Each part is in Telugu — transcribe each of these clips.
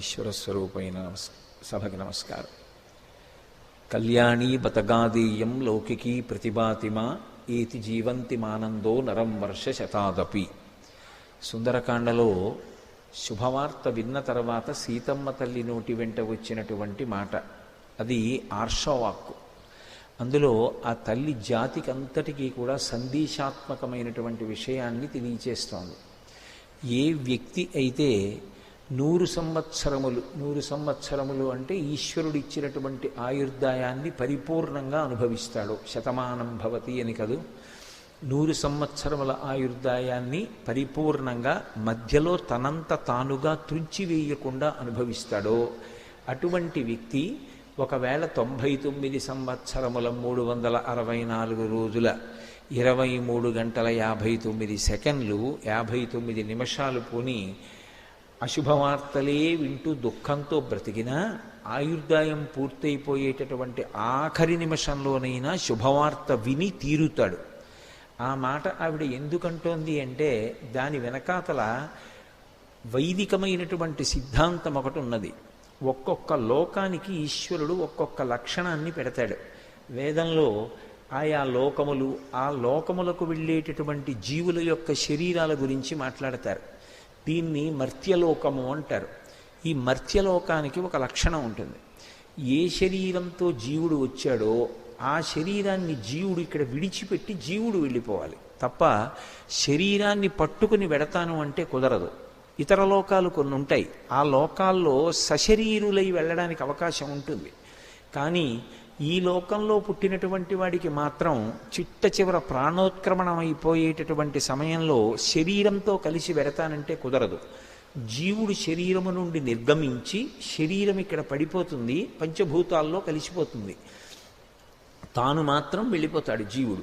పరమేశ్వర స్వరూపైన నమస్ సభకి నమస్కారం. కళ్యాణీ బతగాదీయం లౌకికీ ప్రతిభాతిమా ఏతి జీవంతి మానందో నరం వర్ష శతాదపి. సుందరకాండలో శుభవార్త విన్న తర్వాత సీతమ్మ తల్లి నోటి వెంట వచ్చినటువంటి మాట. అది ఆర్షవాక్కు. అందులో ఆ తల్లి జాతికి అంతటికీ కూడా సందేశాత్మకమైనటువంటి విషయాన్ని తెలియచేస్తోంది. ఏ వ్యక్తి అయితే నూరు సంవత్సరములు నూరు సంవత్సరములు అంటే ఈశ్వరుడు ఇచ్చినటువంటి ఆయుర్దాయాన్ని పరిపూర్ణంగా అనుభవిస్తాడు. శతమానం భవతి అని కదూ. నూరు సంవత్సరముల ఆయుర్దాయాన్ని పరిపూర్ణంగా మధ్యలో తనంత తానుగా త్రుంచివేయకుండా అనుభవిస్తాడో. అటువంటి వ్యక్తి ఒకవేళ తొంభై తొమ్మిది సంవత్సరముల మూడు వందల అరవై నాలుగు రోజుల ఇరవై మూడు గంటల యాభై తొమ్మిది సెకండ్లు యాభై తొమ్మిది నిమిషాలు పోని అశుభవార్తలే వింటూ దుఃఖంతో బ్రతికినా ఆయుర్దాయం పూర్తయిపోయేటటువంటి ఆఖరి నిమిషంలోనైనా శుభవార్త విని తీరుతాడు. ఆ మాట ఆవిడ ఎందుకంటోంది అంటే దాని వెనకాతల వైదికమైనటువంటి సిద్ధాంతం ఒకటి ఉన్నది. ఒక్కొక్క లోకానికి ఈశ్వరుడు ఒక్కొక్క లక్షణాన్ని పెడతాడు. వేదంలో ఆయా లోకములు ఆ లోకములకు వెళ్ళేటటువంటి జీవుల యొక్క శరీరాల గురించి మాట్లాడతారు. దీన్ని మర్త్యలోకము అంటారు. ఈ మర్త్యలోకానికి ఒక లక్షణం ఉంటుంది. ఏ శరీరంతో జీవుడు వచ్చాడో ఆ శరీరాన్ని జీవుడు ఇక్కడ విడిచిపెట్టి జీవుడు వెళ్ళిపోవాలి. తప్ప శరీరాన్ని పట్టుకుని వెడతాను అంటే కుదరదు. ఇతర లోకాలు కొన్ని ఉంటాయి. ఆ లోకాల్లో సశరీరులై వెళ్ళడానికి అవకాశం ఉంటుంది. కానీ ఈ లోకంలో పుట్టినటువంటి వాడికి మాత్రం చిట్ట చివర ప్రాణోత్క్రమణం అయిపోయేటటువంటి సమయంలో శరీరంతో కలిసి వెడతానంటే కుదరదు. జీవుడు శరీరము నుండి నిర్గమించి శరీరం ఇక్కడ పడిపోతుంది పంచభూతాల్లో కలిసిపోతుంది. తాను మాత్రం వెళ్ళిపోతాడు జీవుడు.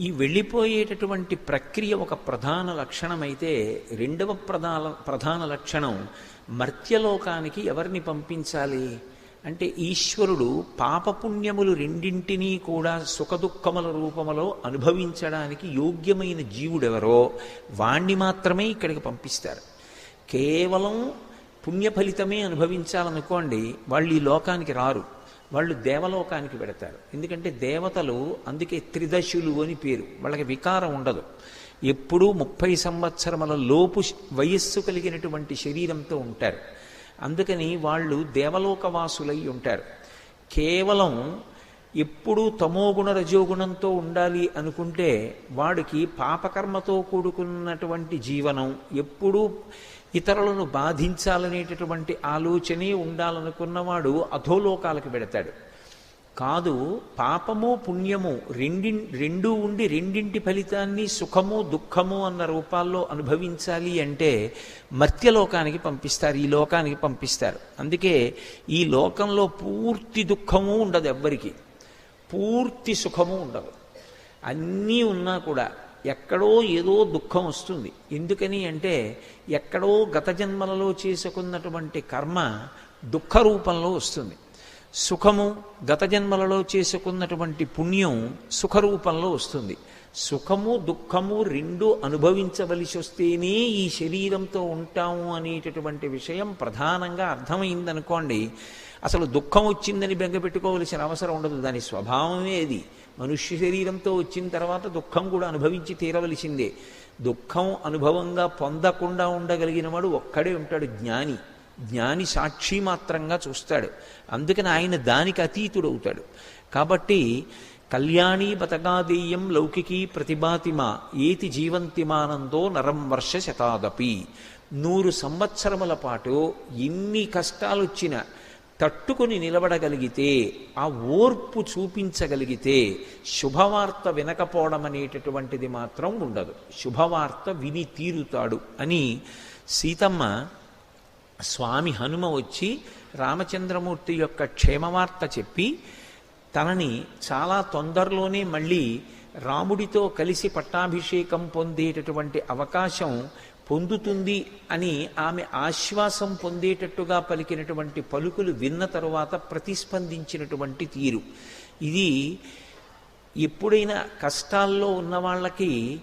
ఈ వెళ్ళిపోయేటటువంటి ప్రక్రియ ఒక ప్రధాన లక్షణమైతే రెండవ ప్రధాన ప్రధాన లక్షణం మర్త్యలోకానికి ఎవరిని పంపించాలి? అంటే ఈశ్వరుడు పాపపుణ్యములు రెండింటినీ కూడా సుఖదుఖముల రూపములో అనుభవించడానికి యోగ్యమైన జీవుడెవరో వాణ్ణి మాత్రమే ఇక్కడికి పంపిస్తారు. కేవలం పుణ్య ఫలితమే అనుభవించాలనుకోండి వాళ్ళు ఈ లోకానికి రారు. వాళ్ళు దేవలోకానికి పెడతారు. ఎందుకంటే దేవతలు అందుకే త్రిదశులు అని పేరు. వాళ్ళకి వికారం ఉండదు. ఎప్పుడూ ముప్పై సంవత్సరముల లోపు వయస్సు కలిగినటువంటి శరీరంతో ఉంటారు. అందుకని వాళ్ళు దేవలోకవాసులై ఉంటారు. కేవలం ఎప్పుడూ తమోగుణ రజోగుణంతో ఉండాలి అనుకుంటే వాడికి పాపకర్మతో కూడుకున్నటువంటి జీవనం ఎప్పుడూ ఇతరులను బాధించాలనేటటువంటి ఆలోచనే ఉండాలనుకున్నవాడు అధోలోకాలకు పెడతాడు కాదు పాపము పుణ్యము రెండి రెండు ఉండి రెండింటి ఫలితాన్ని సుఖము దుఃఖము అన్న రూపాల్లో అనుభవించాలి అంటే మర్త్యలోకానికి పంపిస్తారు ఈ లోకానికి పంపిస్తారు. అందుకే ఈ లోకంలో పూర్తి దుఃఖము ఉండదు ఎవ్వరికి. పూర్తి సుఖము ఉండదు. అన్నీ ఉన్నా కూడా ఎక్కడో ఏదో దుఃఖం వస్తుంది. ఎందుకని అంటే ఎక్కడో గత జన్మలలో చేసుకున్నటువంటి కర్మ దుఃఖ రూపంలో వస్తుంది. సుఖము గత జన్మలలో చేసుకున్నటువంటి పుణ్యం సుఖరూపంలో వస్తుంది. సుఖము దుఃఖము రెండు అనుభవించవలసి వస్తేనే ఈ శరీరంతో ఉంటాము అనేటటువంటి విషయం ప్రధానంగా అర్థమైందనుకోండి. అసలు దుఃఖం వచ్చిందని బెంగపెట్టుకోవలసిన అవసరం ఉండదు. దాని స్వభావమే అది. మనుష్య శరీరంతో వచ్చిన తర్వాత దుఃఖం కూడా అనుభవించి తీరవలసిందే. దుఃఖం అనుభవంగా పొందకుండా ఉండగలిగిన వాడు ఒక్కడే ఉంటాడు జ్ఞాని. జ్ఞాని సాక్షి మాత్రంగా చూస్తాడు. అందుకని ఆయన దానికి అతీతుడవుతాడు. కాబట్టి కళ్యాణీ బతగాదేయం లౌకికీ ప్రతిభాతిమా ఏతి జీవంతిమానందో నరం వర్ష శతాదపి. నూరు సంవత్సరముల పాటు ఎన్ని కష్టాలు వచ్చినా తట్టుకుని నిలబడగలిగితే ఆ ఓర్పు చూపించగలిగితే శుభవార్త వినకపోవడం అనేటటువంటిది మాత్రం ఉండదు. శుభవార్త విని తీరుతాడు అని సీతమ్మ స్వామి హనుమ వచ్చి రామచంద్రమూర్తి యొక్క క్షేమవార్త చెప్పి తనని చాలా తొందరలోనే మళ్ళీ రాముడితో కలిసి పట్టాభిషేకం పొందేటటువంటి అవకాశం పొందుతుంది అని ఆమె ఆశ్వాసం పొందేటట్టుగా పలికినటువంటి పలుకులు విన్న తరువాత ప్రతిస్పందించినటువంటి తీరు. ఇది ఎప్పుడైనా కష్టాల్లో ఉన్న వాళ్ళకి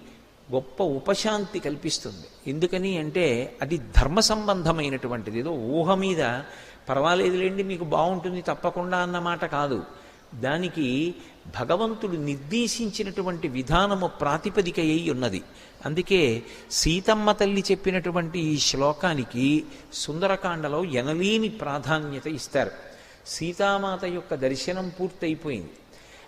గొప్ప ఉపశాంతి కల్పిస్తుంది. ఎందుకని అంటే అది ధర్మ సంబంధమైనటువంటిది. ఏదో ఊహ మీద పర్వాలేదులేండి మీకు బాగుంటుంది తప్పకుండా అన్నమాట కాదు. దానికి భగవంతుడు నిర్దేశించినటువంటి విధానము ప్రాతిపదిక అయి ఉన్నది. అందుకే సీతమ్మ తల్లి చెప్పినటువంటి ఈ శ్లోకానికి సుందరకాండలో ఎనలేని ప్రాధాన్యత ఇస్తారు. సీతామాత యొక్క దర్శనం పూర్తయిపోయింది.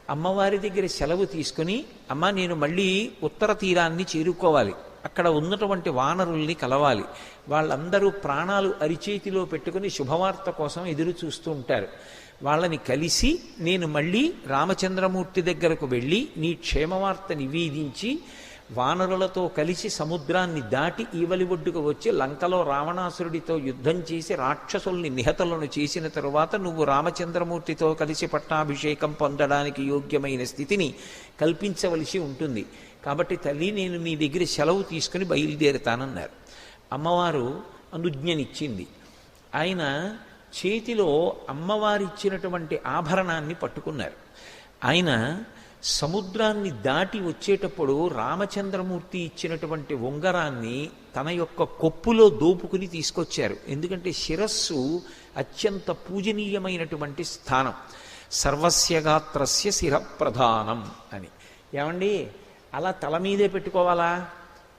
అమ్మవారి దగ్గర సెలవు తీసుకుని అమ్మ నేను మళ్ళీ ఉత్తర తీరాన్ని చేరుకోవాలి. అక్కడ ఉన్నటువంటి వానరుల్ని కలవాలి. వాళ్ళందరూ ప్రాణాలు అరిచేతిలో పెట్టుకుని శుభవార్త కోసం ఎదురు చూస్తూ ఉంటారు. వాళ్ళని కలిసి నేను మళ్ళీ రామచంద్రమూర్తి దగ్గరకు వెళ్ళి నీ క్షేమవార్త నివేదించి వానరులతో కలిసి సముద్రాన్ని దాటి ఈవలి ఒడ్డుకు వచ్చి లంకలో రావణాసురుడితో యుద్ధం చేసి రాక్షసుల్ని నిహతలను చేసిన తరువాత నువ్వు రామచంద్రమూర్తితో కలిసి పట్టాభిషేకం పొందడానికి యోగ్యమైన స్థితిని కల్పించవలసి ఉంటుంది. కాబట్టి తల్లి నేను నీ దగ్గర సెలవు తీసుకుని బయలుదేరుతానన్నారు. అమ్మవారు అనుజ్ఞనిచ్చింది. ఆయన చేతిలో అమ్మవారిచ్చినటువంటి ఆభరణాన్ని పట్టుకున్నారు. ఆయన సముద్రాన్ని దాటి వచ్చేటప్పుడు రామచంద్రమూర్తి ఇచ్చినటువంటి ఉంగరాన్ని తన యొక్క కొప్పులో దోపుకుని తీసుకొచ్చారు. ఎందుకంటే శిరస్సు అత్యంత పూజనీయమైనటువంటి స్థానం. సర్వస్యగాత్రస్య శిరప్రధానం అని. ఏమండి? అలా తల మీదే పెట్టుకోవాలా?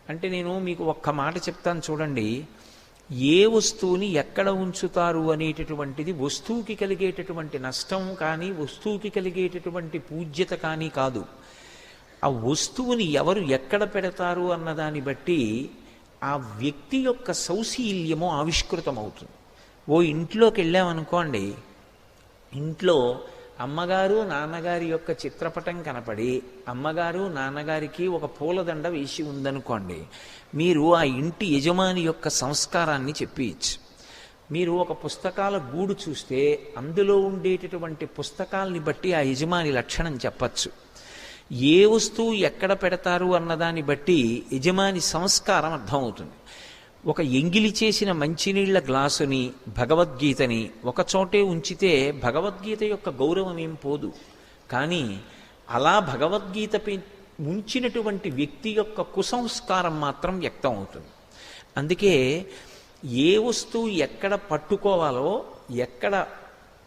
అంటే నేను మీకు ఒక్క మాట చెప్తాను చూడండి. ఏ వస్తువుని ఎక్కడ ఉంచుతారు అనేటటువంటిది వస్తువుకి కలిగేటటువంటి నష్టం కానీ వస్తువుకి కలిగేటటువంటి పూజ్యత కానీ కాదు. ఆ వస్తువుని ఎవరు ఎక్కడ పెడతారు అన్నదాన్ని బట్టి ఆ వ్యక్తి యొక్క సౌశీల్యము ఆవిష్కృతమవుతుంది. ఓ ఇంట్లోకి వెళ్ళామనుకోండి ఇంట్లో అమ్మగారు నాన్నగారి యొక్క చిత్రపటం కనపడి అమ్మగారు నాన్నగారికి ఒక పూలదండ వేసి ఉందనుకోండి మీరు ఆ ఇంటి యజమాని యొక్క సంస్కారాన్ని చెప్పియచ్చు. మీరు ఒక పుస్తకాల గూడు చూస్తే అందులో ఉండేటటువంటి పుస్తకాలని బట్టి ఆ యజమాని లక్షణం చెప్పచ్చు. ఏ వస్తువు ఎక్కడ పెడతారు అన్నదాన్ని బట్టి యజమాని సంస్కారం అర్థమవుతుంది. ఒక ఎంగిలి చేసిన మంచినీళ్ళ గ్లాసుని భగవద్గీతని ఒక చోటే ఉంచితే భగవద్గీత యొక్క గౌరవం ఏం పోదు. కానీ అలా భగవద్గీత ఉంచినటువంటి వ్యక్తి యొక్క కుసంస్కారం మాత్రం వ్యక్తం అవుతుంది. అందుకే ఏ వస్తువు ఎక్కడ పట్టుకోవాలో ఎక్కడ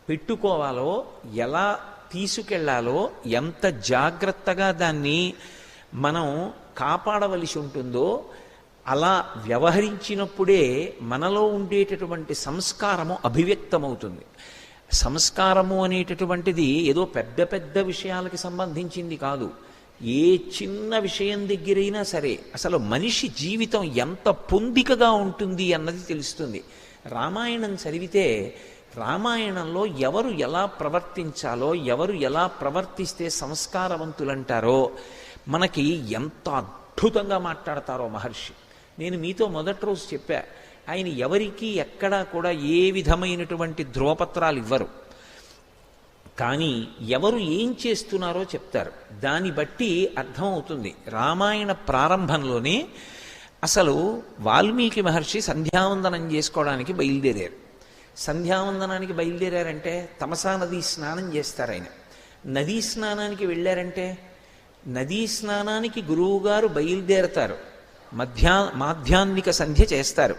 పెట్టుకోవాలో ఎలా తీసుకెళ్ళాలో ఎంత జాగ్రత్తగా దాన్ని మనం కాపాడవలసి ఉంటుందో అలా వ్యవహరించినప్పుడే మనలో ఉండేటటువంటి సంస్కారము అభివ్యక్తమవుతుంది. సంస్కారము అనేటటువంటిది ఏదో పెద్ద పెద్ద విషయాలకి సంబంధించింది కాదు. ఏ చిన్న విషయం దగ్గరైనా సరే అసలు మనిషి జీవితం ఎంత పొందికగా ఉంటుంది అన్నది తెలుస్తుంది. రామాయణం చదివితే రామాయణంలో ఎవరు ఎలా ప్రవర్తించాలో ఎవరు ఎలా ప్రవర్తిస్తే సంస్కారవంతులంటారో మనకి ఎంత అద్భుతంగా మాట్లాడతారో మహర్షి. నేను మీతో మొదటి రోజు చెప్పా ఆయన ఎవరికి ఎక్కడా కూడా ఏ విధమైనటువంటి ధ్రువపత్రాలు ఇవ్వరు. కానీ ఎవరు ఏం చేస్తున్నారో చెప్తారు. దాన్ని బట్టి అర్థమవుతుంది. రామాయణ ప్రారంభంలోనే అసలు వాల్మీకి మహర్షి సంధ్యావందనం చేసుకోవడానికి బయలుదేరారు. సంధ్యావందనానికి బయలుదేరారంటే తమసా నదీ స్నానం చేస్తారు ఆయన. నదీ స్నానానికి వెళ్ళారంటే నదీ స్నానానికి గురువుగారు బయలుదేరతారు. మధ్యా మాధ్యాన్నిక సంధ్య చేస్తారు.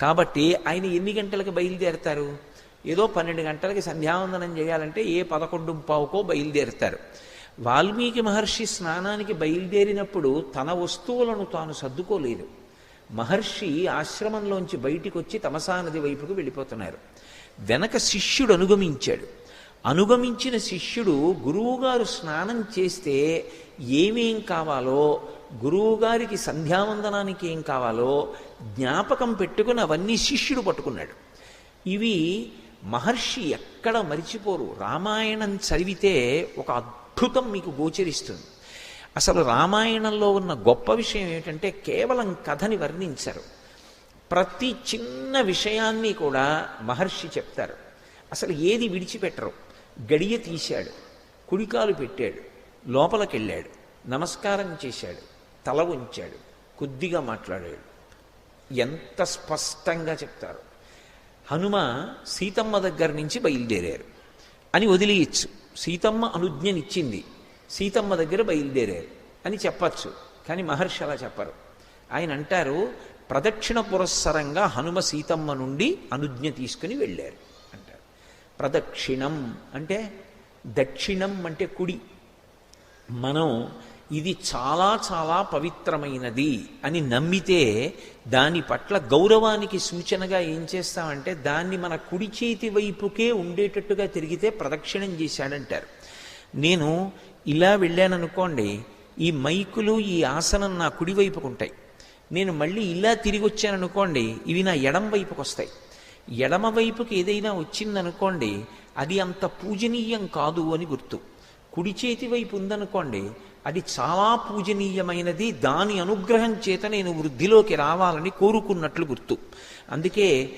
కాబట్టి ఆయన ఎన్ని గంటలకు బయలుదేరతారు? ఏదో పన్నెండు గంటలకి సంధ్యావందనం చేయాలంటే ఏ పదకొండు పావుకో బయలుదేరుతారు. వాల్మీకి మహర్షి స్నానానికి బయలుదేరినప్పుడు తన వస్తువులను తాను సర్దుకోలేదు. మహర్షి ఆశ్రమంలోంచి బయటికి వచ్చి వైపుకు వెళ్ళిపోతున్నారు. వెనక శిష్యుడు అనుగమించాడు. అనుగమించిన శిష్యుడు గురువుగారు స్నానం చేస్తే ఏమేం కావాలో గురువుగారికి సంధ్యావందనానికి ఏం కావాలో జ్ఞాపకం పెట్టుకుని అవన్నీ శిష్యుడు పట్టుకున్నాడు. ఇవి మహర్షి ఎక్కడ మరిచిపోరు. రామాయణం చదివితే ఒక అద్భుతం మీకు గోచరిస్తుంది. అసలు రామాయణంలో ఉన్న గొప్ప విషయం ఏమిటంటే కేవలం కథని వర్ణించరు. ప్రతి చిన్న విషయాన్ని కూడా మహర్షి చెప్తారు. అసలు ఏది విడిచిపెట్టరు. గడియ తీశాడు. కుడికాలు పెట్టాడు. లోపలికెళ్ళాడు. నమస్కారం చేశాడు. తల ఉంచాడు కొద్దిగా మాట్లాడాడు. ఎంత స్పష్టంగా చెప్తారు. హనుమ సీతమ్మ దగ్గర నుంచి బయలుదేరారు. అని వదిలేయచ్చు. సీతమ్మ అనుజ్ఞనిచ్చింది. సీతమ్మ దగ్గర బయలుదేరారు. అని చెప్పచ్చు. కానీ మహర్షి అలా చెప్పరు. ఆయన అంటారు ప్రదక్షిణ పురస్సరంగా హనుమ సీతమ్మ నుండి అనుజ్ఞ తీసుకుని వెళ్ళారు. ప్రదక్షిణం అంటే దక్షిణం అంటే కుడి. మనం ఇది చాలా చాలా పవిత్రమైనది అని నమ్మితే దాని పట్ల గౌరవానికి సూచనగా ఏం చేస్తామంటే దాన్ని మన కుడి చేతి వైపుకే ఉండేటట్టుగా తిరిగితే ప్రదక్షిణం చేశాడంటారు. నేను ఇలా వెళ్ళాననుకోండి ఈ మైకులు ఈ ఆసనం నా కుడివైపుకు ఉంటాయి నేను మళ్ళీ ఇలా తిరిగి వచ్చాననుకోండి ఇవి నా ఎడం వైపుకు వస్తాయి ఎడమ వైపుకి ఏదైనా వచ్చిందనుకోండి అది అంత పూజనీయం కాదు అని గుర్తు. కుడి చేతి వైపు ఉందనుకోండి అది చాలా పూజనీయమైనది దాని అనుగ్రహం చేత నేను వృద్ధిలోకి రావాలని కోరుకున్నట్లు గుర్తు. అందుకే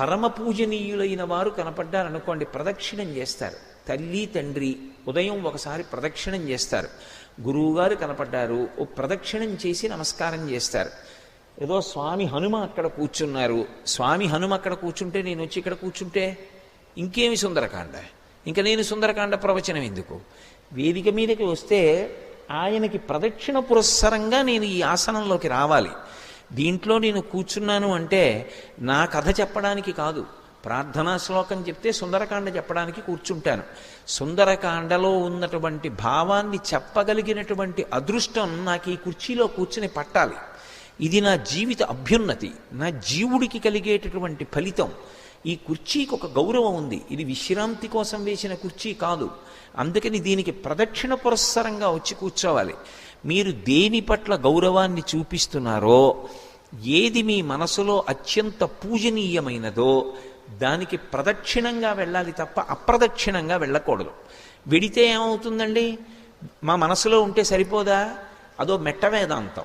పరమ పూజనీయులైన వారు కనపడ్డారనుకోండి ప్రదక్షిణం చేస్తారు. తల్లి తండ్రి ఉదయం ఒకసారి ప్రదక్షిణం చేస్తారు. గురువుగారు కనపడ్డారు ఓ ప్రదక్షిణం చేసి నమస్కారం చేస్తారు. ఏదో స్వామి హనుమ అక్కడ కూర్చున్నారు. స్వామి హనుమ అక్కడ కూర్చుంటే నేను వచ్చి ఇక్కడ కూర్చుంటే ఇంకేమి సుందరకాండ? ఇంకా నేను సుందరకాండ ప్రవచనం ఎందుకు? వేదిక మీదకి వస్తే ఆయనకి ప్రదక్షిణ పురస్సరంగా నేను ఈ ఆసనంలోకి రావాలి. దీంట్లో నేను కూర్చున్నాను అంటే నా కథ చెప్పడానికి కాదు. ప్రార్థనా శ్లోకం చెప్తే సుందరకాండ చెప్పడానికి కూర్చుంటాను. సుందరకాండలో ఉన్నటువంటి భావాన్ని చెప్పగలిగినటువంటి అదృష్టం నాకు ఈ కుర్చీలో కూర్చుని పట్టాలి. ఇది నా జీవిత అభ్యున్నతి నా జీవుడికి కలిగేటటువంటి ఫలితం. ఈ కుర్చీకి ఒక గౌరవం ఉంది. ఇది విశ్రాంతి కోసం వేసిన కుర్చీ కాదు. అందుకని దీనికి ప్రదక్షిణ పురస్సరంగా వచ్చి కూర్చోవాలి. మీరు దేని పట్ల గౌరవాన్ని చూపిస్తున్నారో ఏది మీ మనసులో అత్యంత పూజనీయమైనదో దానికి ప్రదక్షిణంగా వెళ్ళాలి తప్ప అప్రదక్షిణంగా వెళ్ళకూడదు. వెడితే ఏమవుతుందండి? మా మనసులో ఉంటే సరిపోదా? అదో మెట్ట వేదాంతం.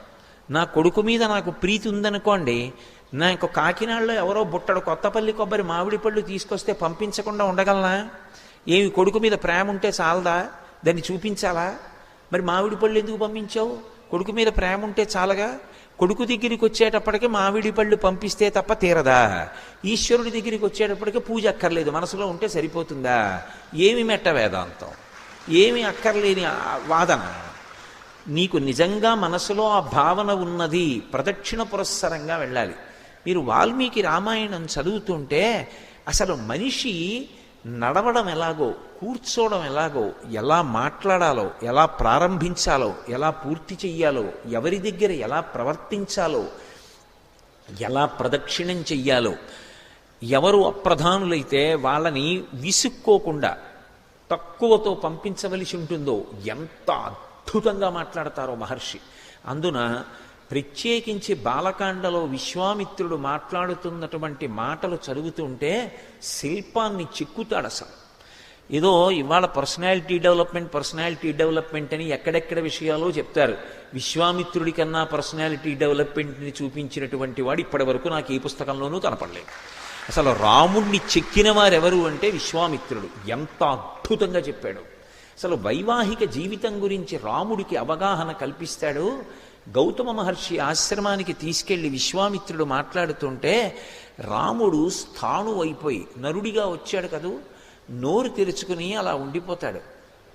నా కొడుకు మీద నాకు ప్రీతి ఉందనుకోండి నాకు కాకినాడలో ఎవరో బుట్టడు కొత్తపల్లి కొబ్బరి మామిడి పళ్ళు తీసుకొస్తే పంపించకుండా ఉండగలనా? ఏమి కొడుకు మీద ప్రేమ ఉంటే చాలదా? దాన్ని చూపించాలా? మరి మామిడి పళ్ళు ఎందుకు పంపించావు? కొడుకు మీద ప్రేమ ఉంటే చాలగా? కొడుకు దగ్గరికి వచ్చేటప్పటికి మామిడి పళ్ళు పంపిస్తే తప్ప తీరదా? ఈశ్వరుడి దగ్గరికి వచ్చేటప్పటికి పూజ అక్కర్లేదు మనసులో ఉంటే సరిపోతుందా? ఏమి మెట్ట వేదాంతం? ఏమి అక్కర్లేని వాదన? నీకు నిజంగా మనసులో ఆ భావన ఉన్నది ప్రదక్షిణ పురస్సరంగా వెళ్ళాలి. మీరు వాల్మీకి రామాయణం చదువుతుంటే అసలు మనిషి నడవడం ఎలాగో కూర్చోవడం ఎలాగో ఎలా మాట్లాడాలో ఎలా ప్రారంభించాలో ఎలా పూర్తి చెయ్యాలో ఎవరి దగ్గర ఎలా ప్రవర్తించాలో ఎలా ప్రదక్షిణం చెయ్యాలో ఎవరు అప్రధానులైతే వాళ్ళని విసుక్కోకుండా తక్కువతో పంపించవలసి ఉంటుందో ఎంత అద్భుతంగా మాట్లాడతారో మహర్షి. అందున ప్రత్యేకించి బాలకాండలో విశ్వామిత్రుడు మాట్లాడుతున్నటువంటి మాటలు చదువుతుంటే శిల్పాన్ని చిక్కుతాడు అసలు. ఏదో ఇవాళ పర్సనాలిటీ డెవలప్మెంట్ పర్సనాలిటీ డెవలప్మెంట్ అని ఎక్కడెక్కడ విషయాలు చెప్తారు. విశ్వామిత్రుడి కన్నా పర్సనాలిటీ డెవలప్మెంట్ని చూపించినటువంటి వాడు ఇప్పటి వరకు నాకు ఏ పుస్తకంలోనూ కనపడలేదు. అసలు రాముణ్ణి చెక్కిన వారెవరు అంటే విశ్వామిత్రుడు. ఎంత అద్భుతంగా చెప్పాడు. అసలు వైవాహిక జీవితం గురించి రాముడికి అవగాహన కల్పిస్తాడు. గౌతమ మహర్షి ఆశ్రమానికి తీసుకెళ్ళి విశ్వామిత్రుడు మాట్లాడుతుంటే రాముడు స్థాణు అయిపోయి నరుడిగా వచ్చాడు కదూ. నోరు తెరుచుకుని అలా ఉండిపోతాడు.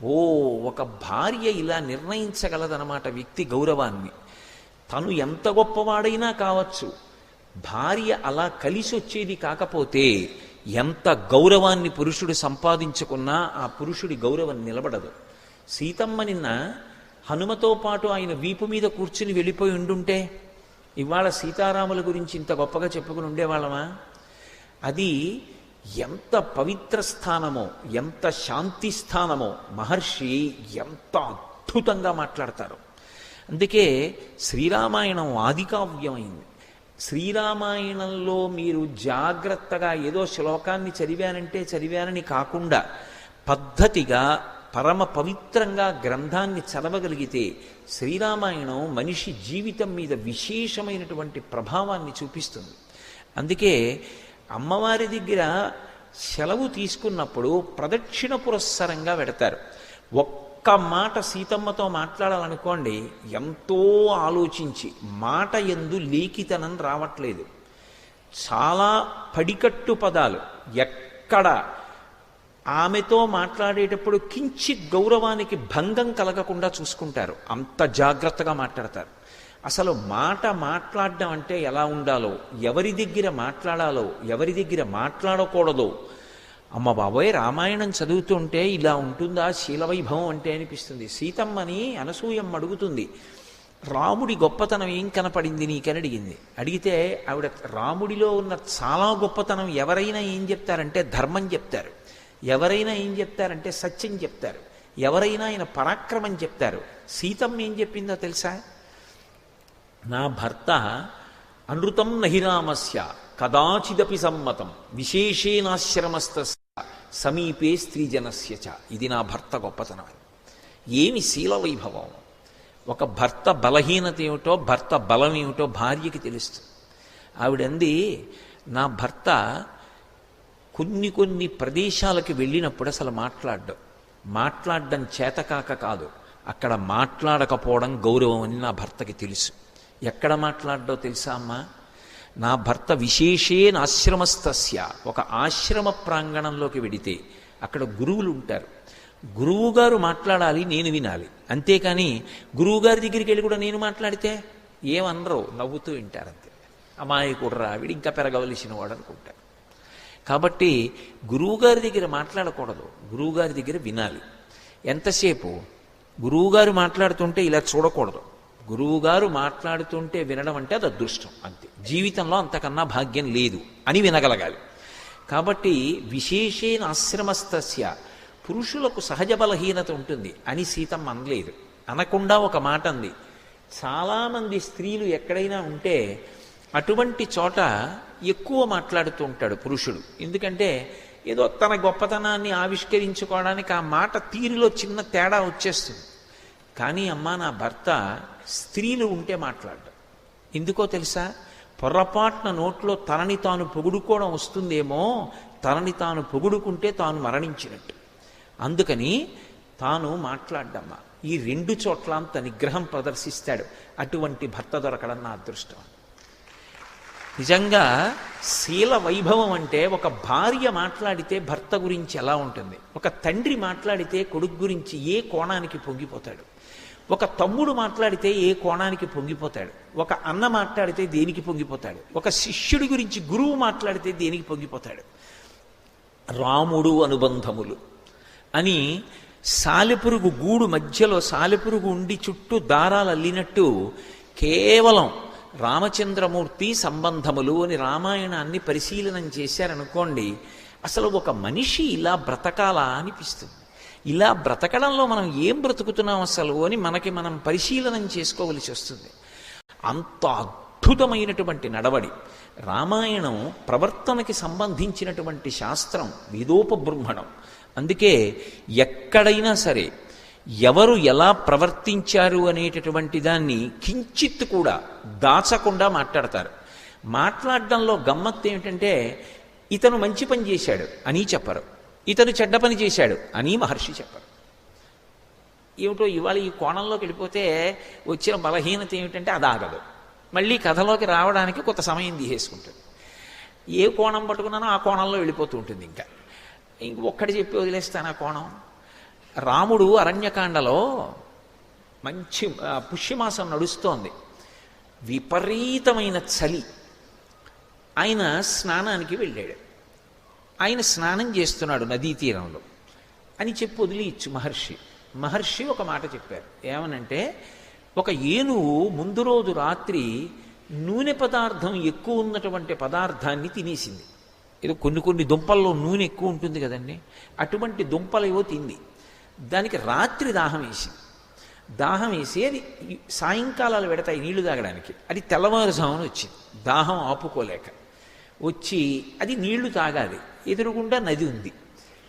ఓ ఒక భార్య ఇలా నిర్ణయించగలదనమాట వ్యక్తి గౌరవాన్ని. తను ఎంత గొప్పవాడైనా కావచ్చు. భార్య అలా కలిసి వచ్చేది కాకపోతే ఎంత గౌరవాన్ని పురుషుడు సంపాదించుకున్నా ఆ పురుషుడి గౌరవం నిలబడదు. సీతమ్మ నిన్న హనుమతో పాటు ఆయన వీపు మీద కూర్చుని వెళ్ళిపోయి ఉండుంటే ఇవాళ సీతారాముల గురించి ఇంత గొప్పగా చెప్పుకుని ఉండేవాళ్ళమా? అది ఎంత పవిత్ర స్థానమో ఎంత శాంతి స్థానమో మహర్షి ఎంత అద్భుతంగా అందుకే శ్రీరామాయణం ఆదికావ్యమైంది. శ్రీరామాయణంలో మీరు జాగ్రత్తగా ఏదో శ్లోకాన్ని చదివానంటే చదివానని కాకుండా పద్ధతిగా పరమ పవిత్రంగా గ్రంథాన్ని చదవగలిగితే శ్రీరామాయణం మనిషి జీవితం మీద విశేషమైనటువంటి ప్రభావాన్ని చూపిస్తుంది. అందుకే అమ్మవారి దగ్గర సెలవు తీసుకున్నప్పుడు ప్రదక్షిణ పురస్సరంగా పెడతారు. ఒక్క మాట సీతమ్మతో మాట్లాడాలనుకోండి ఎంతో ఆలోచించి మాట ఎందు లేఖితనం రావట్లేదు. చాలా పడికట్టు పదాలు. ఎక్కడ? ఆమెతో మాట్లాడేటప్పుడు కించిత్ గౌరవానికి భంగం కలగకుండా చూసుకుంటారు. అంత జాగ్రత్తగా మాట్లాడతారు. అసలు మాట మాట్లాడడం అంటే ఎలా ఉండాలో ఎవరి దగ్గర మాట్లాడాలో ఎవరి దగ్గర మాట్లాడకూడదో అమ్మ బాబోయ్ రామాయణం చదువుతుంటే ఇలా ఉంటుందా? శీలవైభవం అంటే అనిపిస్తుంది. సీతమ్మని అనసూయమ్మ అడుగుతుంది. రాముడి గొప్పతనం ఏం కనపడింది నీకని అడిగింది. అడిగితే ఆవిడ రాముడిలో ఉన్న చాలా గొప్పతనం ఎవరైనా ఏం చెప్తారంటే ధర్మం చెప్తారు. ఎవరైనా ఏం చెప్తారంటే సత్యం చెప్తారు. ఎవరైనా ఆయన పరాక్రమం చెప్తారు. సీతమ్మ ఏం చెప్పిందో తెలుసా? నా భర్త అనృతం నహిరామస్య కదాచిదపి సమ్మతం. విశేషేనాశ్రమస్త సమీపే స్త్రీజనస్య చ. ఇది నా భర్త గొప్పతనం. ఏమి శీల వైభవం ఒక భర్త బలహీనత ఏమిటో భర్త బలం ఏమిటో భార్యకి తెలుస్తుంది ఆవిడంది నా భర్త కొన్ని కొన్ని ప్రదేశాలకు వెళ్ళినప్పుడు అసలు మాట్లాడడం. మాట్లాడడం చేతకాక కాదు. అక్కడ మాట్లాడకపోవడం గౌరవం అని నా భర్తకి తెలుసు. ఎక్కడ మాట్లాడ్డో తెలుసా అమ్మా? నా భర్త విశేషేన ఆశ్రమస్తస్య ఒక ఆశ్రమ ప్రాంగణంలోకి వెడితే అక్కడ గురువులు ఉంటారు. గురువుగారు మాట్లాడాలి నేను వినాలి. అంతేకాని గురువుగారి దగ్గరికి వెళ్ళి కూడా నేను మాట్లాడితే ఏమనరు నవ్వుతూ వింటారంతే. అమాయకుడురా వీడు ఇంకా పెరగవలసిన వాడు అనుకుంటారు. కాబట్టి గురువుగారి దగ్గర మాట్లాడకూడదు. గురువుగారి దగ్గర వినాలి. ఎంతసేపు? గురువుగారు మాట్లాడుతుంటే ఇలా చూడకూడదు. గురువుగారు మాట్లాడుతుంటే వినడం అంటే అది అదృష్టం అంతే. జీవితంలో అంతకన్నా భాగ్యం లేదు అని వినగలగాలి. కాబట్టి విశేషేణ ఆశ్రమస్తస్య పురుషులకు సహజ బలహీనత ఉంటుంది అని సీతమ్మ అనలేదు. అనకుండా ఒక మాట అంది. చాలామంది స్త్రీలు ఎక్కడైనా ఉంటే అటువంటి చోట ఎక్కువ మాట్లాడుతూ ఉంటాడు పురుషుడు. ఎందుకంటే ఏదో తన గొప్పతనాన్ని ఆవిష్కరించుకోవడానికి ఆ మాట తీరులో చిన్న తేడా వచ్చేస్తుంది. కానీ అమ్మా నా భర్త స్త్రీలు ఉంటే మాట్లాడ్డం ఎందుకో తెలుసా? పొరపాటున నోట్లో తనని తాను పొగుడుకోవడం వస్తుందేమో తనని తాను పొగుడుకుంటే తాను మరణించినట్టు. అందుకని తాను మాట్లాడ్డమ్మా. ఈ రెండు చోట్ల అంత నిగ్రహం ప్రదర్శిస్తాడు. అటువంటి భర్త దొరకడం నా అదృష్టం. నిజంగా శీల వైభవం అంటే ఒక భార్య మాట్లాడితే భర్త గురించి ఎలా ఉంటుంది? ఒక తండ్రి మాట్లాడితే కొడుకు గురించి ఏ కోణానికి పొంగిపోతాడు? ఒక తమ్ముడు మాట్లాడితే ఏ కోణానికి పొంగిపోతాడు? ఒక అన్న మాట్లాడితే దేనికి పొంగిపోతాడు? ఒక శిష్యుడి గురించి గురువు మాట్లాడితే దేనికి పొంగిపోతాడు? రాముడు అనుబంధములు అని సాలెపురుగు గూడు మధ్యలో సాలెపురుగు ఉండి చుట్టూ దారాలు అల్లినట్టు కేవలం రామచంద్రమూర్తి సంబంధములు అని రామాయణాన్ని పరిశీలనం చేశారనుకోండి అసలు ఒక మనిషి ఇలా బ్రతకాలా అనిపిస్తుంది. ఇలా బ్రతకడంలో మనం ఏం బ్రతుకుతున్నాం అసలు అని మనకి మనం పరిశీలనం చేసుకోవలసి వస్తుంది. అంత అద్భుతమైనటువంటి నడవడి. రామాయణం ప్రవర్తనకి సంబంధించినటువంటి శాస్త్రం వేదోపబృంహణం అందుకే ఎక్కడైనా సరే ఎవరు ఎలా ప్రవర్తించారు అనేటటువంటి దాన్ని కించిత్ కూడా దాచకుండా మాట్లాడతారు. మాట్లాడడంలో గమ్మత్తు ఏమిటంటే ఇతను మంచి పని చేశాడు అని చెప్పరు. ఇతను చెడ్డ పని చేశాడు అని మహర్షి చెప్పరు. ఏమిటో ఇవాళ ఈ కోణంలోకి వెళ్ళిపోతే వచ్చిన బలహీనత ఏమిటంటే అది ఆగదు. మళ్ళీ కథలోకి రావడానికి కొంత సమయం తీసేసుకుంటుంది ఏ కోణం పట్టుకున్నానో ఆ కోణంలో వెళ్ళిపోతూ ఉంటుంది ఇంకా. ఇంక ఒక్కటి చెప్పి వదిలేస్తాను ఆ కోణం. రాముడు అరణ్యకాండలో మంచి పుష్యమాసం నడుస్తోంది. విపరీతమైన చలి. ఆయన స్నానానికి వెళ్ళాడు. ఆయన స్నానం చేస్తున్నాడు నదీ తీరంలో. అని చెప్పి వదిలియచ్చు మహర్షి. మహర్షి ఒక మాట చెప్పారు. ఏమనంటే ఒక ఏనుగు ముందు రోజు రాత్రి నూనె పదార్థం ఎక్కువ ఉన్నటువంటి పదార్థాన్ని తినేసింది. ఏదో కొన్ని కొన్ని దుంపల్లో నూనె ఎక్కువ ఉంటుంది కదండి. అటువంటి దుంపలేవో తింది. దానికి రాత్రి దాహం వేసింది దాహం వేసి అది సాయంకాలాలు పెడతాయి నీళ్ళు తాగడానికి. అది తెల్లవారుజామున వచ్చింది. దాహం ఆపుకోలేక. వచ్చి అది నీళ్ళు తాగాలి. ఎదురుగుండా నది ఉంది.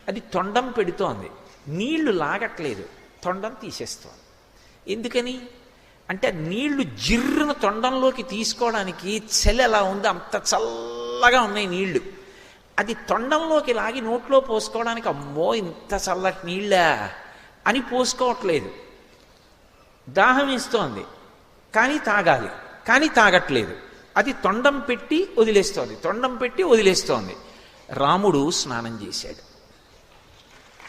అది తొండం పెడుతోంది. నీళ్ళు లాగట్లేదు. తొండం తీసేస్తోంది. ఎందుకని? అంటే నీళ్ళు జిర్రున తొండంలోకి తీసుకోవడానికి చలి ఎలా ఉంది? అంత చల్లగా ఉన్నాయి నీళ్ళు. అది తొండంలోకి లాగి నోట్లో పోసుకోవడానికి అమ్మో ఇంత చల్లటి నీళ్ళా? అని పోసుకోవట్లేదు. దాహం ఇస్తోంది కానీ తాగాలి. కానీ తాగట్లేదు. అది తొండం పెట్టి వదిలేస్తోంది. తొండం పెట్టి వదిలేస్తోంది. రాముడు స్నానం చేశాడు.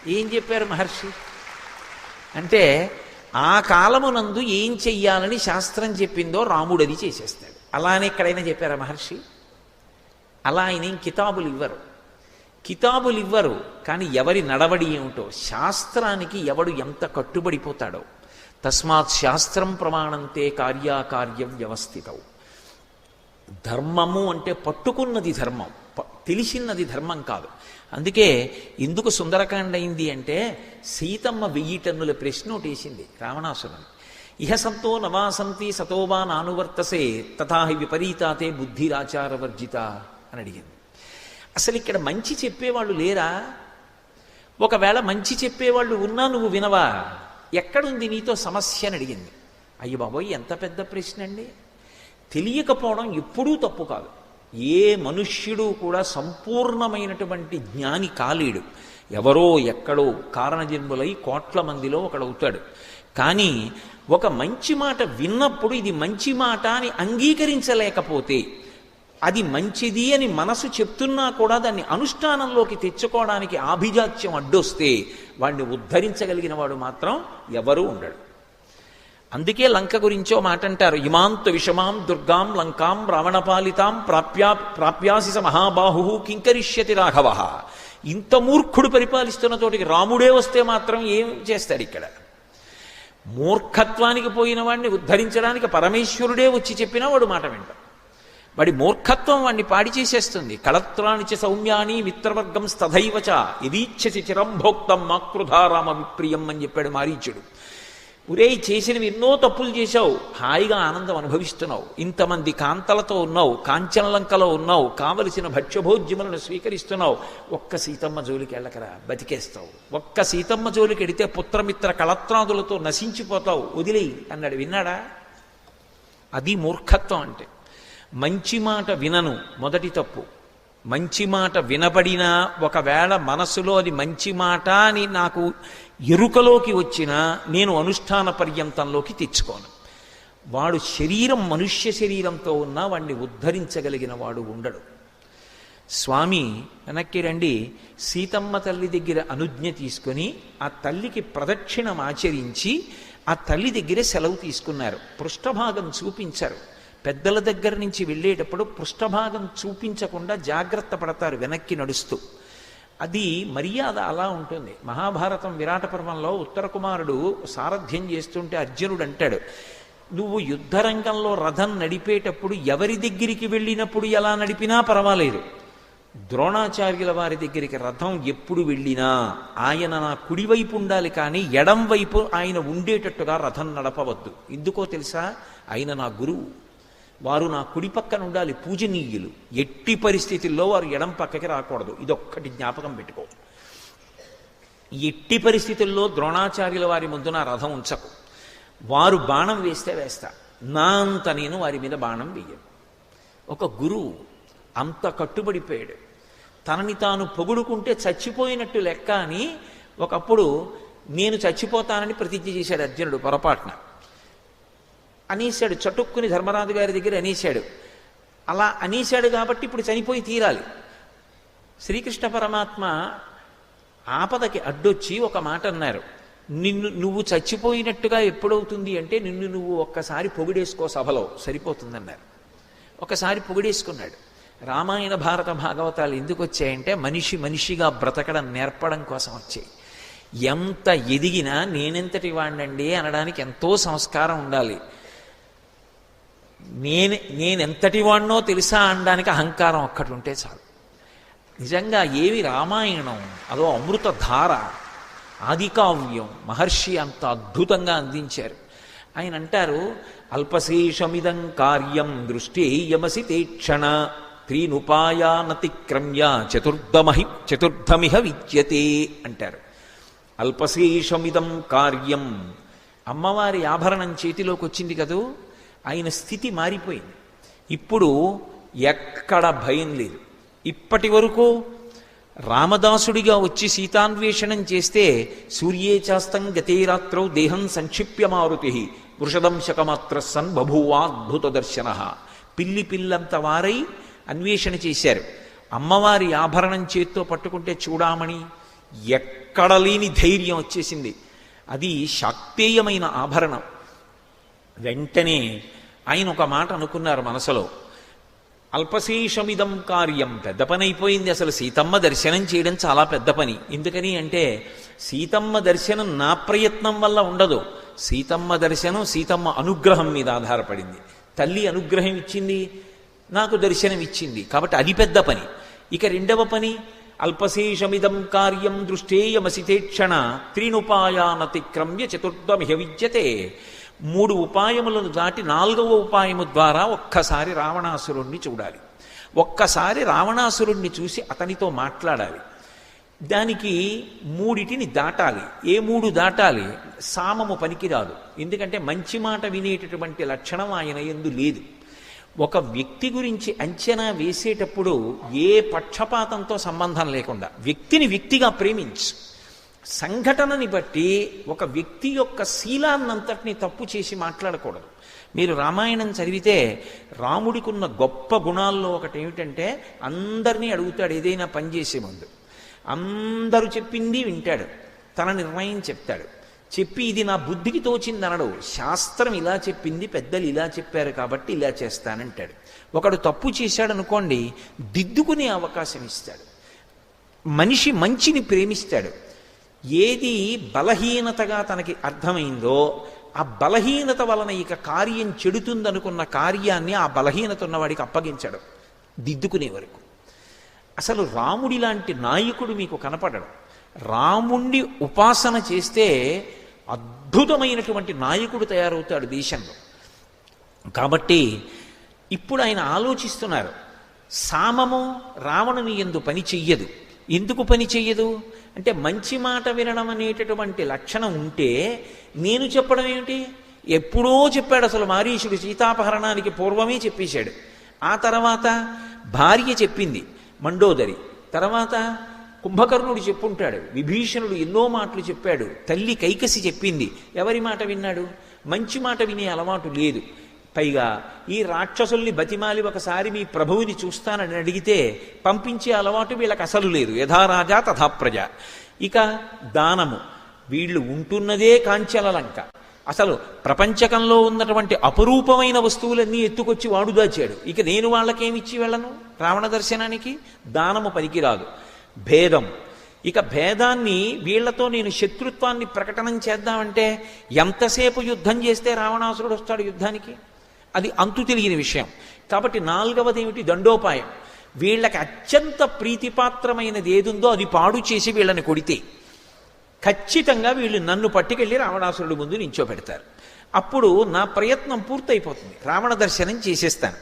ఏం చెప్పారు మహర్షి? అంటే ఆ కాలమునందు ఏం చెయ్యాలని శాస్త్రం చెప్పిందో రాముడు అది చేసేస్తాడు. అలానే ఎక్కడైనా చెప్పారా మహర్షి? అలా ఆయన ఏం కితాబులు ఇవ్వరు. కితాబులు ఇవ్వరు కానీ ఎవరి నడవడి ఏమిటో శాస్త్రానికి ఎవడు ఎంత కట్టుబడిపోతాడో తస్మాత్ శాస్త్రం ప్రమాణంతే కార్యాకార్య వ్యవస్థితవు ధర్మము అంటే పట్టుకున్నది ధర్మం. తెలిసినది ధర్మం కాదు. అందుకే ఎందుకు సుందరకాండ అయింది అంటే సీతమ్మ వెయ్యి టన్నుల ప్రశ్న ఒకటి వేసింది రావణాసురుని. ఇహ సంతో నవాసంతి సతోవా నానువర్తసే తథాహి విపరీతాతే బుద్ధిరాచారవర్జిత అని అడిగింది. అసలు ఇక్కడ మంచి చెప్పేవాళ్ళు లేరా? ఒకవేళ మంచి చెప్పేవాళ్ళు ఉన్నా నువ్వు వినవా? ఎక్కడుంది నీతో సమస్య అని అడిగింది. అయ్యి బాబోయ్ ఎంత పెద్ద ప్రశ్న అండి? తెలియకపోవడం ఎప్పుడూ తప్పు కాదు. ఏ మనుష్యుడు కూడా సంపూర్ణమైనటువంటి జ్ఞాని కాలేడు. ఎవరో ఎక్కడో కారణజన్ములై కోట్ల మందిలో ఒకడవుతాడు కానీ ఒక మంచి మాట విన్నప్పుడు ఇది మంచి మాట అని అంగీకరించలేకపోతే అది మంచిది అని మనసు చెప్తున్నా కూడా దాన్ని అనుష్ఠానంలోకి తెచ్చుకోవడానికి ఆభిజాత్యం అడ్డొస్తే వాడిని ఉద్ధరించగలిగిన వాడు మాత్రం ఎవరూ ఉండడు. అందుకే లంక గురించో మాట అంటారు ఇమాంత విషమాం దుర్గాం లంకాం రావణపాలితాం ప్రాప్యా ప్రాప్యాసిస మహాబాహు కింకరిష్యతి రాఘవ. ఇంత మూర్ఖుడు పరిపాలిస్తున్న చోటికి రాముడే వస్తే మాత్రం ఏం చేస్తాడు ఇక్కడ? మూర్ఖత్వానికి పోయిన వాడిని ఉద్ధరించడానికి పరమేశ్వరుడే వచ్చి చెప్పినా వాడు మాట వింటాడు వాడి మూర్ఖత్వం వాడిని పాడి చేసేస్తుంది. కళత్రాణి చ సౌమ్యాని మిత్రవర్గం స్తథైవచ ఇదీచ్ఛసి చిరంభోక్తం మాకృధారామ విప్రియం అని చెప్పాడు మారీచుడు. ఒరే చేసినవి ఎన్నో తప్పులు చేశావు. హాయిగా ఆనందం అనుభవిస్తున్నావు. ఇంతమంది కాంతలతో ఉన్నావు కాంచనలంకలో ఉన్నావు కావలసిన భక్ష్యభోజ్యములను స్వీకరిస్తున్నావు. ఒక్క సీతమ్మ జోలికి వెళ్ళకరా బతికేస్తావు. ఒక్క సీతమ్మ జోలికి ఎడితే పుత్రమిత్ర కళత్రాదులతో నశించిపోతావు. వదిలేయి అన్నాడు. విన్నాడా? అది మూర్ఖత్వం అంటే. మంచి మాట వినను మొదటి తప్పు. మంచి మాట వినబడినా ఒకవేళ మనసులో అది మంచి మాట అని నాకు ఎరుకలోకి వచ్చినా నేను అనుష్ఠాన పర్యంతంలోకి తెచ్చుకోను. వాడు శరీరం మనుష్య శరీరంతో ఉన్నా వాడిని ఉద్ధరించగలిగిన వాడు ఉండడు. స్వామి వెనక్కి రండి. సీతమ్మ తల్లి దగ్గర అనుజ్ఞ తీసుకొని ఆ తల్లికి ప్రదక్షిణం ఆచరించి ఆ తల్లి దగ్గర సెలవు తీసుకున్నారు. పృష్ఠభాగం చూపించారు. పెద్దల దగ్గర నుంచి వెళ్ళేటప్పుడు పృష్ఠభాగం చూపించకుండా జాగ్రత్త పడతారు వెనక్కి నడుస్తూ. అది మర్యాద అలా ఉంటుంది. మహాభారతం విరాట పర్వంలో ఉత్తర కుమారుడు సారథ్యం చేస్తుంటే అర్జునుడు అంటాడు నువ్వు యుద్ధరంగంలో రథం నడిపేటప్పుడు ఎవరి దగ్గరికి వెళ్ళినప్పుడు ఎలా నడిపినా పర్వాలేదు. ద్రోణాచార్యుల వారి దగ్గరికి రథం ఎప్పుడు వెళ్ళినా ఆయన నా కుడివైపు ఉండాలి కానీ ఎడం వైపు ఆయన ఉండేటట్టుగా రథం నడపవద్దు. ఎందుకో తెలుసా? ఆయన నా గురువు. వారు నా కుడి పక్కన ఉండాలి పూజనీయులు. ఎట్టి పరిస్థితుల్లో వారు ఎడం పక్కకి రాకూడదు. ఇదొక్కటి జ్ఞాపకం పెట్టుకో. ఎట్టి పరిస్థితుల్లో ద్రోణాచార్యుల వారి ముందు నా రథం ఉంచకు. వారు బాణం వేస్తే వేస్తా. నా అంత నేను వారి మీద బాణం వేయను. ఒక గురువు అంత కట్టుబడిపోయాడు. తనని తాను పొగుడుకుంటే చచ్చిపోయినట్టు లెక్క అని ఒకప్పుడు నేను చచ్చిపోతానని ప్రతిజ్ఞ చేశాడు అర్జునుడు పొరపాటున. అనేశాడు చటుక్కుని ధర్మరాజు గారి దగ్గర అనేశాడు. అలా అనేశాడు కాబట్టి ఇప్పుడు చనిపోయి తీరాలి. శ్రీకృష్ణ పరమాత్మ ఆపదకి అడ్డొచ్చి ఒక మాట అన్నారు. నిన్ను నువ్వు చచ్చిపోయినట్టుగా ఎప్పుడవుతుంది అంటే నిన్ను నువ్వు ఒక్కసారి పొగిడేసుకో సభలో. సరిపోతుందన్నారు. ఒకసారి పొగిడేసుకున్నాడు. రామాయణ భారత భాగవతాలు ఎందుకు వచ్చాయంటే మనిషి మనిషిగా బ్రతకడం నేర్పడం కోసం వచ్చాయి. ఎంత ఎదిగినా నేనెంతటి వాణ్ణండి అనడానికి ఎంతో సంస్కారం ఉండాలి. నేను నేనెంతటి వాడినో తెలుసా అనడానికి అహంకారం ఒక్కటి ఉంటే చాలు. నిజంగా ఏవి రామాయణం అదో అమృతధార ఆదికావ్యం మహర్షి అంత అద్భుతంగా అందించారు. ఆయన అంటారు అల్పశేషమిదం కార్యం దృష్టేయమసి తేక్షణ త్రీనుపాయానతిక్రమ్య చతుర్ధమహి చతుర్థమిహ విద్యతే అంటారు. అల్పశేషమిదం కార్యం. అమ్మవారి ఆభరణం చేతిలోకి వచ్చింది కదూ? ఆయన స్థితి మారిపోయింది. ఇప్పుడు ఎక్కడ భయం లేదు. ఇప్పటి వరకు రామదాసుడిగా వచ్చి సీతాన్వేషణం చేస్తే సూర్యే చాస్తం గతేరాత్రౌ దేహం సంక్షిప్య మారుతి వృషదం శకమాత్ర సన్ బభూవాద్భుత దర్శన. పిల్లి పిల్లంత వారై అన్వేషణ చేశారు. అమ్మవారి ఆభరణం చేత్తో పట్టుకుంటే చూడామని ఎక్కడ లేని ధైర్యం వచ్చేసింది. అది శాక్తేయమైన ఆభరణం. వెంటనే ఆయన ఒక మాట అనుకున్నారు మనసులో. అల్పశేషమిదం కార్యం పెద్ద పని అయిపోయింది అసలు. సీతమ్మ దర్శనం చేయడం చాలా పెద్ద పని. ఎందుకని అంటే సీతమ్మ దర్శనం నా ప్రయత్నం వల్ల ఉండదు. సీతమ్మ దర్శనం సీతమ్మ అనుగ్రహం మీద ఆధారపడింది. తల్లి అనుగ్రహం ఇచ్చింది నాకు దర్శనం ఇచ్చింది. కాబట్టి అది పెద్ద పని. ఇక రెండవ పని అల్పశేషమిదం కార్యం దృష్టేయమసితేక్షణ త్రీనుపాయానతిక్రమ్య చతుర్థమిహ విద్యతే. మూడు ఉపాయములను దాటి నాలుగవ ఉపాయము ద్వారా ఒక్కసారి రావణాసురుణ్ణి చూడాలి. ఒక్కసారి రావణాసురుణ్ణి చూసి అతనితో మాట్లాడాలి. దానికి మూడిటిని దాటాలి. ఏ మూడు దాటాలి? సామము పనికిరాదు. ఎందుకంటే మంచి మాట వినేటటువంటి లక్షణం ఆయన ఎందు లేదు. ఒక వ్యక్తి గురించి అంచనా వేసేటప్పుడు ఏ పక్షపాతంతో సంబంధం లేకుండా వ్యక్తిని వ్యక్తిగా ప్రేమించు. సంఘటనని బట్టి ఒక వ్యక్తి యొక్క శీలాన్నంతటిని తప్పు చేసి మాట్లాడకూడదు. మీరు రామాయణం చదివితే రాముడికున్న గొప్ప గుణాల్లో ఒకటి ఏమిటంటే అందరినీ అడుగుతాడు ఏదైనా పని చేసే ముందు. అందరూ చెప్పింది వింటాడు తన నిర్ణయం చెప్తాడు. చెప్పి ఇది నా బుద్ధికి తోచింది అనడు. శాస్త్రం ఇలా చెప్పింది పెద్దలు ఇలా చెప్పారు కాబట్టి ఇలా చేస్తానంటాడు. ఒకడు తప్పు చేశాడు అనుకోండి దిద్దుకునే అవకాశం ఇస్తాడు. మనిషి మంచిని ప్రేమిస్తాడు. ఏది బలహీనతగా తనకి అర్థమైందో ఆ బలహీనత వలన ఇక కార్యం చెడుతుందనుకున్న కార్యాన్ని ఆ బలహీనత ఉన్నవాడికి అప్పగించడం దిద్దుకునే వరకు. అసలు రాముడి లాంటి నాయకుడు మీకు కనపడడం. రాముణ్ణి ఉపాసన చేస్తే అద్భుతమైనటువంటి నాయకుడు తయారవుతాడు దేశంలో. కాబట్టి ఇప్పుడు ఆయన ఆలోచిస్తున్నారు సామము రావణుని ఎందు పని చెయ్యదు. ఎందుకు పని చెయ్యదు? అంటే మంచి మాట వినడం అనేటటువంటి లక్షణం ఉంటే నేను చెప్పడం ఏమిటి? ఎప్పుడో చెప్పాడు అసలు మారీషుడు సీతాపహరణానికి పూర్వమే చెప్పేశాడు. ఆ తర్వాత భార్య చెప్పింది మండోదరి. తర్వాత కుంభకర్ణుడు చెప్పుంటాడు విభీషణుడు ఎన్నో మాటలు చెప్పాడు తల్లి కైకసి చెప్పింది. ఎవరి మాట విన్నాడు? మంచి మాట వినే అలవాటు లేదు. పైగా ఈ రాక్షసుల్ని బతిమాలి ఒకసారి మీ ప్రభువుని చూస్తానని అడిగితే పంపించే అలవాటు వీళ్ళకి అసలు లేదు. యథారాజా తథా ప్రజ. ఇక దానము. వీళ్ళు ఉంటున్నదే కాంచెల లంక అసలు ప్రపంచకంలో ఉన్నటువంటి అపరూపమైన వస్తువులన్నీ ఎత్తుకొచ్చి వాడు దాచాడు ఇక నేను వాళ్ళకేమిచ్చి వెళ్ళను? రావణ దర్శనానికి? దానము పనికిరాదు. భేదం. ఇక భేదాన్ని వీళ్ళతో నేను శత్రుత్వాన్ని ప్రకటనం చేద్దామంటే ఎంతసేపు యుద్ధం చేస్తే రావణాసురుడు వస్తాడు యుద్ధానికి? అది అంతు తెలియని విషయం. కాబట్టి నాలుగవది ఏమిటి దండోపాయం. వీళ్ళకి అత్యంత ప్రీతిపాత్రమైనది ఏదుందో అది పాడు చేసి వీళ్ళని కొడితే ఖచ్చితంగా వీళ్ళు నన్ను పట్టుకెళ్ళి రావణాసురుడి ముందు నించోపెడతారు అప్పుడు నా ప్రయత్నం పూర్తయిపోతుంది. రావణ దర్శనం చేసేస్తాను.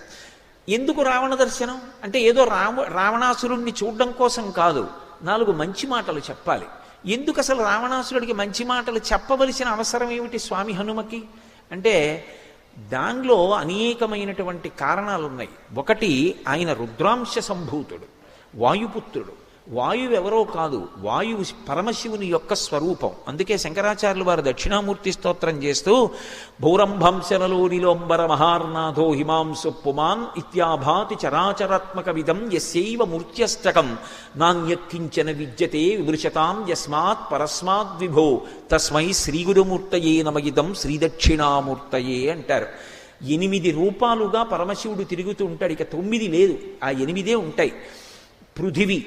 ఎందుకు రావణ దర్శనం? అంటే ఏదో రావ రావణాసురుణ్ణి చూడడం కోసం కాదు. నాలుగు మంచి మాటలు చెప్పాలి. ఎందుకు అసలు రావణాసురుడికి మంచి మాటలు చెప్పవలసిన అవసరం ఏమిటి స్వామి హనుమకి? అంటే దానిలో అనేకమైనటువంటి కారణాలు ఉన్నాయి ఒకటి ఆయన రుద్రాంశ సంభూతుడు వాయుపుత్రుడు. వాయువు ఎవరో కాదు వాయువు పరమశివుని యొక్క స్వరూపం. అందుకే శంకరాచార్యులు వారు దక్షిణామూర్తి స్తోత్రం చేస్తూ భౌరంభంశనలో నిలోంబర మహార్నాథో హిమాంసు పుమాన్ ఇత్యాభాతి చరాచరాత్మక విధం యస్యైవ మూర్త్యష్టకం. నాణ్యక్కించన విద్యతే విమృశతాం యస్మాత్ పరస్మాద్విభో తస్మై శ్రీగురుమూర్తయే నమగిదం శ్రీదక్షిణామూర్తయే అంటారు. ఎనిమిది రూపాలుగా పరమశివుడు తిరుగుతూ ఉంటాడు. ఇక తొమ్మిది లేదు. ఆ ఎనిమిదే ఉంటాయి. పృథివి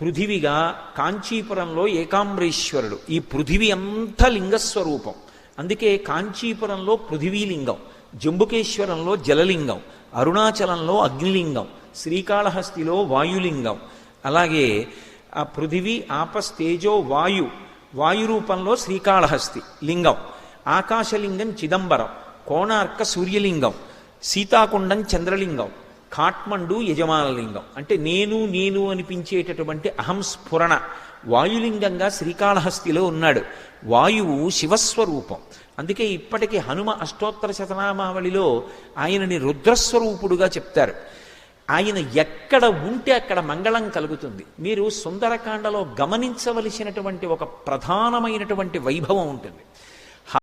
పృథివిగా కాంచీపురంలో ఏకాంబరేశ్వరుడు. ఈ పృథివి అంతా లింగస్వరూపం. అందుకే కాంచీపురంలో పృథివీలింగం జంబుకేశ్వరంలో జలలింగం అరుణాచలంలో అగ్నిలింగం శ్రీకాళహస్తిలో వాయులింగం. అలాగే ఆ పృథివీ ఆపస్ తేజో వాయు వాయు రూపంలో శ్రీకాళహస్తి లింగం ఆకాశలింగం చిదంబరం కోణార్క సూర్యలింగం సీతాకుండం చంద్రలింగం కాట్మండు యజమానలింగం. అంటే నేను నేను అనిపించేటటువంటి అహంస్ఫురణ వాయులింగంగా శ్రీకాళహస్తిలో ఉన్నాడు. వాయువు శివస్వరూపం. అందుకే ఇప్పటికీ హనుమ అష్టోత్తర శతనామావళిలో ఆయనని రుద్రస్వరూపుడుగా చెప్తారు. ఆయన ఎక్కడ ఉంటే అక్కడ మంగళం కలుగుతుంది. మీరు సుందరకాండలో గమనించవలసినటువంటి ఒక ప్రధానమైనటువంటి వైభవం ఉంటుంది.